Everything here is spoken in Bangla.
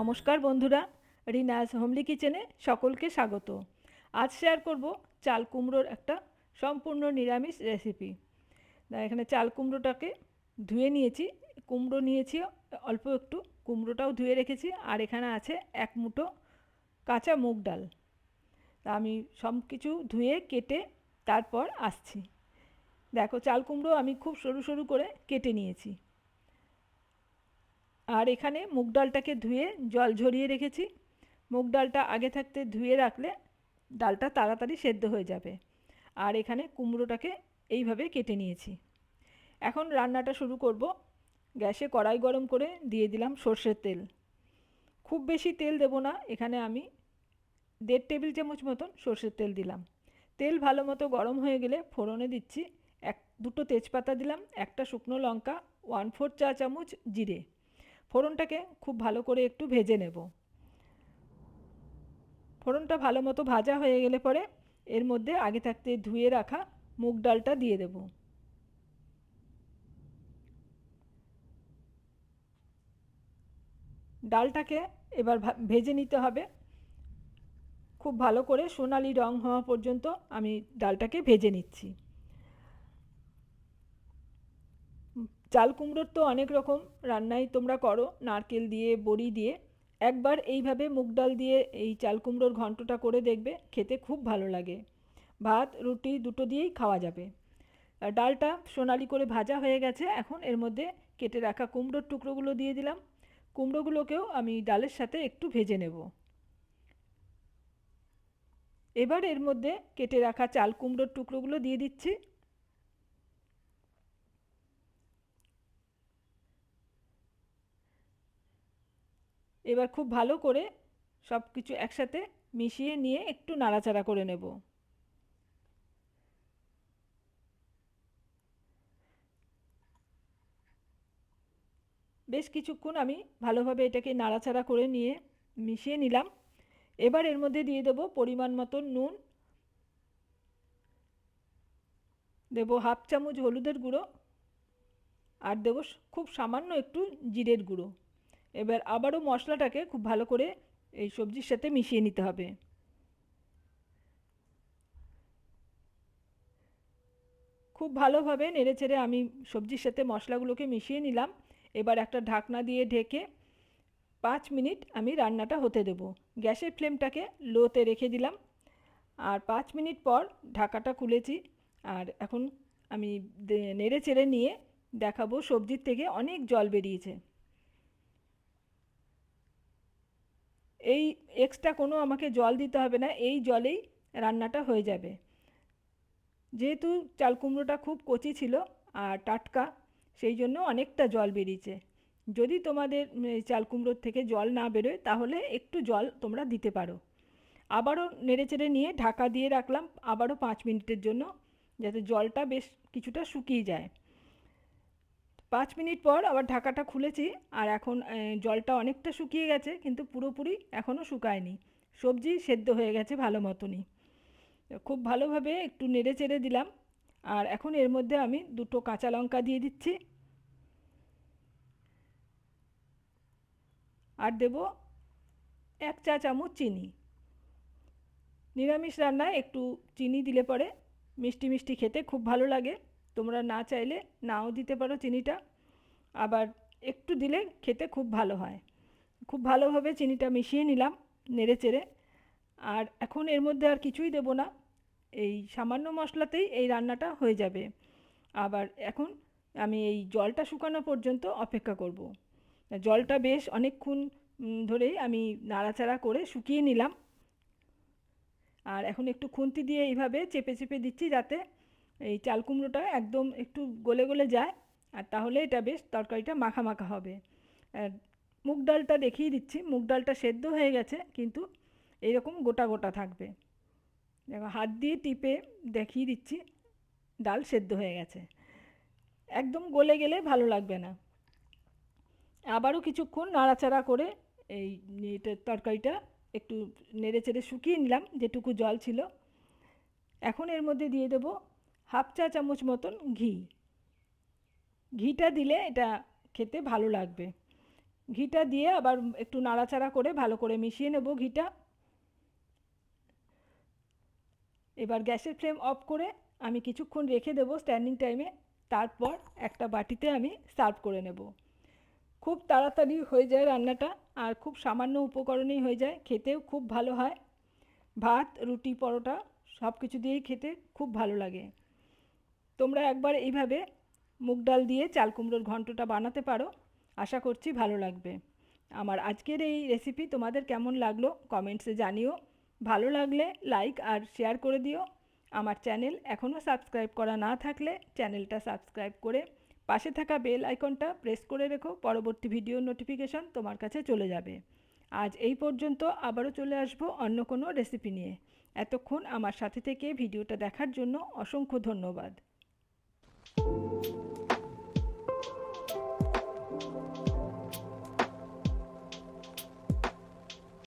নমস্কার বন্ধুরা, রিনাজ হোমলি কিচেনে সকলকে স্বাগত। আজ শেয়ার করব চাল কুমড়োর একটা সম্পূর্ণ নিরামিষ রেসিপি এখানে চাল কুমড়োটাকে ধুয়ে নিয়েছি, কুমড়ো নিয়েছি, অল্প একটু কুমড়োটাও ধুয়ে রেখেছি, আর এখানে আছে এক মুঠো কাঁচা মুগ ডাল। তা, আমি সব কিছু ধুয়ে কেটে তারপর আসছি। দেখো, চাল কুমড়ো আমি খুব সরু সরু করে কেটে নিয়েছি। আর এখানে মুগ ডালটাকে ধুয়ে জল ঝরিয়ে রেখেছি। মুগ ডালটা আগে থাকতে ধুয়ে রাখলে ডালটা তাড়াতাড়ি সেদ্ধ হয়ে যাবে। আর এখানে কুমড়োটাকে এইভাবে কেটে নিয়েছি। এখন রান্নাটা শুরু করব। গ্যাসে কড়াই গরম করে দিয়ে দিলাম সর্ষের তেল। খুব বেশি তেল দেব না, এখানে আমি দেড় টেবিল চামচ মতন সর্ষের তেল দিলাম। তেল ভালো মতো গরম হয়ে গেলে ফোড়নে দিচ্ছি। এক, দুটো তেজপাতা দিলাম, একটা শুকনো লঙ্কা ওয়ান ফোর চা চামচ জিরে। ফোড়নটাকে খুব ভালো করে একটু ভেজে নেব। ফোড়নটা ভালো মতো ভাজা হয়ে গেলে পরে এর মধ্যে আগে থাকতে ধুয়ে রাখা মুগ ডালটা দিয়ে দেব। ডালটাকে এবার ভেজে নিতে হবে। খুব ভালো করে সোনালি রং হওয়া পর্যন্ত আমি ডালটাকে ভেজে নিচ্ছি। চাল কুমড়োর তো অনেক রকম রান্নাই তোমরা করো, নারকেল দিয়ে, বড়ি দিয়ে। একবার এইভাবে মুগ ডাল দিয়ে এই চাল কুমড়োর ঘন্টটা করে দেখবে, খেতে খুব ভালো লাগে। ভাত, রুটি দুটো দিয়েই খাওয়া যাবে। ডালটা সোনালি করে ভাজা হয়ে গেছে, এখন এর মধ্যে কেটে রাখা কুমড়োর টুকরোগুলো দিয়ে দিলাম। কুমড়োগুলোকেও আমি ডালের সাথে একটু ভেজে নেব। এবার এর মধ্যে কেটে রাখা চাল কুমড়োর টুকরোগুলো দিয়ে দিচ্ছি। এবার খুব ভালো করে সব কিছু একসাথে মিশিয়ে নিয়ে একটু নাড়াচাড়া করে নেব। বেশ কিছুক্ষণ আমি ভালোভাবে এটাকে নাড়াচাড়া করে নিয়ে মিশিয়ে নিলাম। এবার এর মধ্যে দিয়ে দেবো পরিমাণ মতো নুন। দেবো হাফ চামচ হলুদের গুঁড়ো। আর দেবো খুব সামান্য একটু জিরের গুঁড়ো। এবার আবারও মশলাটাকে খুব ভালো করে এই সবজির সাথে মিশিয়ে নিতে হবে। খুব ভালোভাবে নেড়ে চেড়ে আমি সবজির সাথে মশলাগুলোকে মিশিয়ে নিলাম। এবার একটা ঢাকনা দিয়ে ঢেকে পাঁচ মিনিট আমি রান্নাটা হতে দেব। গ্যাসের ফ্লেমটাকে লোতে রেখে দিলাম। আর পাঁচ মিনিট পর ঢাকাটা খুলেছি। আর এখন আমি নেড়ে চেড়ে নিয়ে দেখাবো সবজির থেকে অনেক জল বেরিয়েছে। এই এক্সট্রা কোনো আমাকে জল দিতে হবে না, এই জলেই রান্নাটা হয়ে যাবে। যেহেতু চাল কুমড়োটা খুব কচি ছিল আর টাটকা, সেই জন্য অনেকটা জল বেরিয়েছে। যদি তোমাদের চাল কুমড়োর থেকে জল না বেরোয়, তাহলে একটু জল তোমরা দিতে পারো। আবারও নেড়েচেড়ে নিয়ে ঢাকা দিয়ে রাখলাম আবারও পাঁচ মিনিটের জন্য, যাতে জলটা বেশ কিছুটা শুকিয়ে যায়। পাঁচ মিনিট পর আবার ঢাকাটা খুলেছি আর এখন জলটা অনেকটা শুকিয়ে গেছে, কিন্তু পুরোপুরি এখনও শুকায়নি। সবজি সেদ্ধ হয়ে গেছে ভালো মতনই। খুব ভালোভাবে একটু নেড়ে চেড়ে দিলাম আর এখন এর মধ্যে আমি দুটো কাঁচা লঙ্কা দিয়ে দিচ্ছি। আর দেব এক চা চামচ চিনি। নিরামিষ রান্নায় একটু চিনি দিলে পরে মিষ্টি মিষ্টি খেতে খুব ভালো লাগে। তোমরা না চাইলে নাও দিতে পারো চিনিটা। আবার একটু দিলে খেতে খুব ভালো হয়। খুব ভালোভাবে চিনিটা মিশিয়ে নিলাম নেড়ে চেড়ে। আর এখন এর মধ্যে আর কিছুই দেব না। এই সামান্য মশলাতেই এই রান্নাটা হয়ে যাবে। আবার এখন আমি এই জলটা শুকানো পর্যন্ত অপেক্ষা করব। জলটা বেশ অনেকক্ষণ ধরেই আমি নাড়াচাড়া করে শুকিয়ে নিলাম। আর এখন একটু খুন্তি দিয়ে এইভাবে চেপে চেপে দিচ্ছি যাতে এই চাল কুমড়োটা একদম একটু গলে গলে যায়, আর তাহলে এটা বেশ তরকারিটা মাখা মাখা হবে। আর মুগ ডালটা দেখিয়ে দিচ্ছি, মুগ ডালটা সেদ্ধ হয়ে গেছে, কিন্তু এইরকম গোটা গোটা থাকবে। দেখো, হাত দিয়ে টিপে দেখিয়ে দিচ্ছি, ডাল সেদ্ধ হয়ে গেছে। একদম গলে গেলে ভালো লাগবে না। আবারও কিছুক্ষণ নাড়াচাড়া করে এই তরকারিটা একটু নেড়ে চেড়ে শুকিয়ে নিলাম, যেটুকু জল ছিল। এখন এর মধ্যে দিয়ে দেবো হাফ চা চামচ মতন ঘি। ঘিটা দিলে এটা খেতে ভালো লাগবে। ঘিটা দিয়ে আবার একটু নাড়াচাড়া করে ভালো করে মিশিয়ে নেব ঘিটা। এবার গ্যাসের ফ্লেম অফ করে আমি কিছুক্ষণ রেখে দেবো স্ট্যান্ডিং টাইমে। তারপর একটা বাটিতে আমি সার্ভ করে নেব। খুব তাড়াতাড়ি হয়ে যায় রান্নাটা আর খুব সামান্য উপকরণেই হয়ে যায়। খেতেও খুব ভালো হয়। ভাত, রুটি, পরোটা সব কিছু দিয়েই খেতে খুব ভালো লাগে। তোমরা একবার এইভাবে মুগ ডাল দিয়ে চাল কুমড়োর ঘন্টটা বানাতে পারো। আশা করছি ভালো লাগবে। আমার আজকের এই রেসিপি তোমাদের কেমন লাগল কমেন্টসে জানিও। ভালো লাগলে লাইক আর শেয়ার করে দিও। আমার চ্যানেল এখনও সাবস্ক্রাইব করা না থাকলে চ্যানেলটা সাবস্ক্রাইব করে পাশে থাকা বেল আইকনটা প্রেস করে রেখো, পরবর্তী ভিডিও নোটিফিকেশন তোমার কাছে চলে যাবে। আজ এই পর্যন্ত আবারও চলে আসব অন্য কোনো রেসিপি নিয়ে। এতক্ষণ আমার সাথে থেকে ভিডিওটা দেখার জন্য অসংখ্য ধন্যবাদ।